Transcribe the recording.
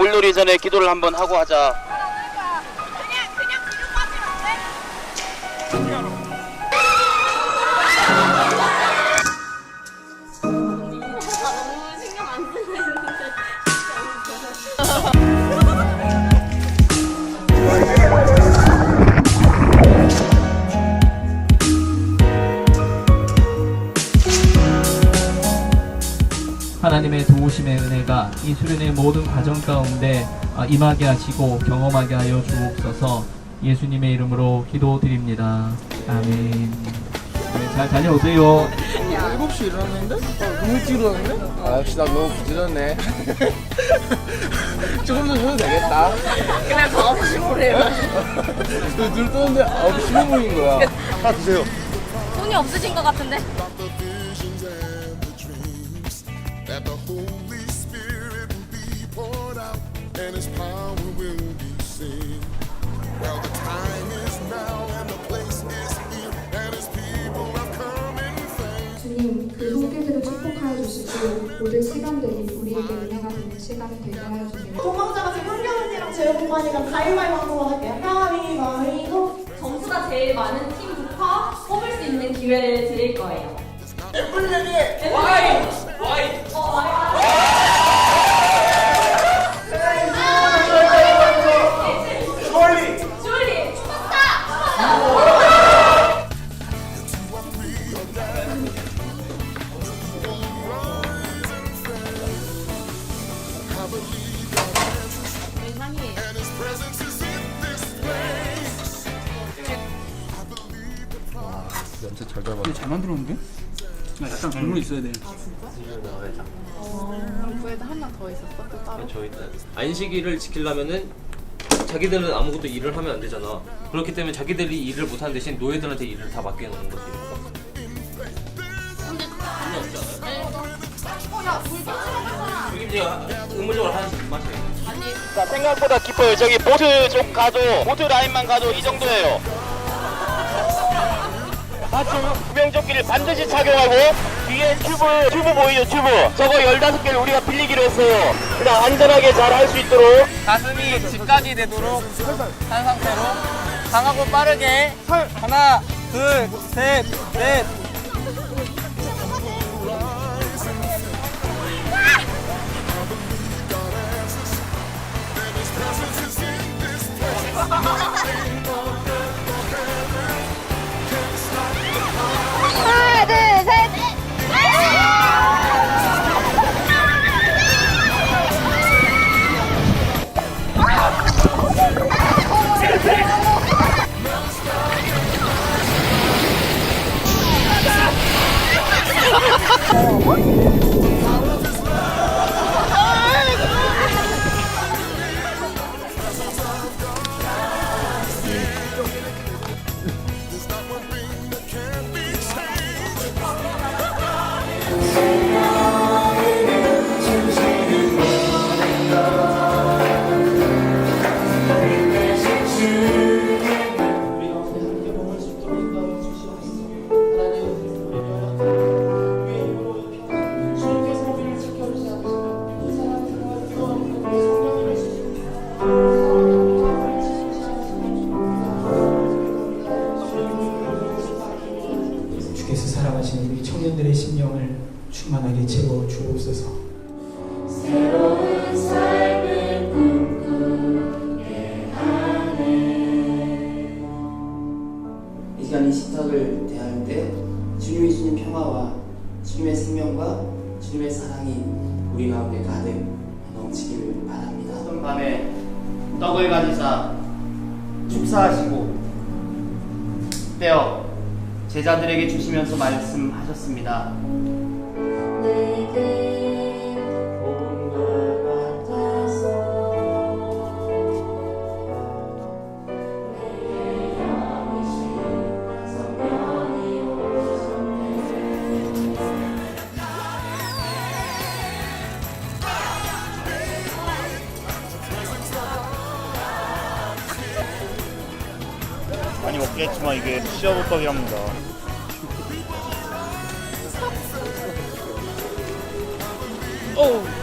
물놀이 전에 기도를 한번 하고 하자. 너무 하나님의 도우심의 은혜가 이 수련의 모든 과정 가운데 아, 임하게 하시고 경험하게 하여 주옵소서 예수님의 이름으로 기도드립니다. 아멘. 네, 잘 다녀오세요. 7시 일어났는데? 어, 너무 일찍 일어났는데? 아 역시 나 너무 부지런해 조금 더 쉬어도 되겠다 그냥 더 하고 싶으래요. 눈 뜨는데 9시 15분인 거야 하나 주세요 돈이 없으신 것 같은데? That the Holy Spirit will be poured out and His power will be seen. Well, the time is now and the place is here and His people have come in faith. 주님 그 손길들을 축복하여 주시고 모든 시간들이 우리에게 은혜가 되는 시간이 되게 하여 주세요. 도망자가 지금 현경 언니랑 재영 오빠니까 가위바위보 한번 할게요. 가위바위보. 점수가 제일 많은 팀부터 뽑을 수 있는 기회를 드릴 거예요. 주얼리! 연체 잘 잡아 잘 만들었는데? 야, 약간 국물 있어야 돼. 저희 는 안식일을 지키려면은 자기들은 아무것도 일을 하면 안 되잖아. 그렇기 때문에 자기들이 일을 못하는 대신 노예들한테 일을 다 맡겨놓는 거지. 여기 이제 의무적으로 하는 맛이에요. 자, 생각보다 깊어요. 저기 보트 쪽 가도 보트 라인만 가도 이 정도예요. 하트 구명조끼를 반드시 착용하고 뒤에 튜브 튜브 보이죠 튜브? 저거 15개를 우리가 빌리기로 했어요. 그냥 안전하게 잘 할 수 있도록. 가슴이 집까지 되도록 한 상태로 강하고 빠르게 하나, 둘, 셋, 넷. Oh. 충만하게 채워 주옵소서. 이 시간 이 식탁을 대할 때 주님이 주신 평화와 주님의 생명과 주님의 사랑이 우리 가운데 가득 넘치기를 바랍니다. 어떤 밤에 떡을 가지사 축사하시고 떼어 제자들에게 주시면서 말씀하셨습니다. 많이 먹겠지만 이게 시어버떡이랍니다. 오,